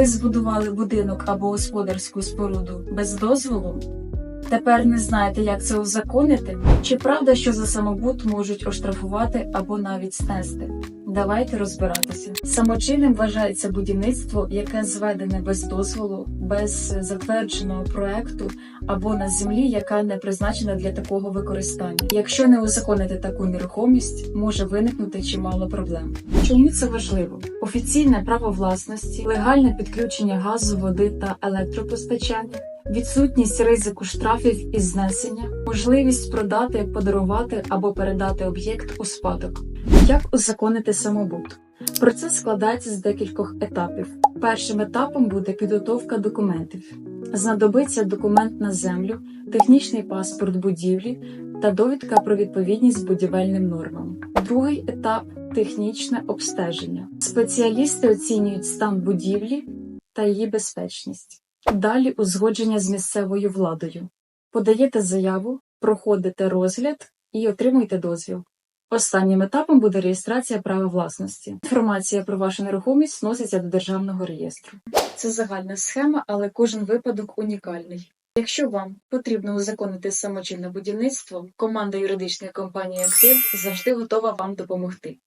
Ви збудували будинок або господарську споруду без дозволу? Тепер не знаєте, як це узаконити? Чи правда, що за самобут можуть оштрафувати або навіть снести? Давайте розбиратися. Самочинним вважається будівництво, яке зведене без дозволу, без затвердженого проекту або на землі, яка не призначена для такого використання. Якщо не узаконити таку нерухомість, може виникнути чимало проблем. Чому це важливо? Офіційне право власності, легальне підключення газу, води та електропостачання. Відсутність ризику штрафів і знесення, можливість продати, подарувати або передати об'єкт у спадок. Як узаконити самобут? Процес складається з декількох етапів. Першим етапом буде підготовка документів. Знадобиться документ на землю, технічний паспорт будівлі та довідка про відповідність будівельним нормам. Другий етап технічне обстеження. Спеціалісти оцінюють стан будівлі та її безпечність. Далі узгодження з місцевою владою. Подаєте заяву, проходите розгляд і отримуєте дозвіл. Останнім етапом буде реєстрація права власності. Інформація про вашу нерухомість вноситься до державного реєстру. Це загальна схема, але кожен випадок унікальний. Якщо вам потрібно узаконити самочинне будівництво, команда юридичної компанії Актив завжди готова вам допомогти.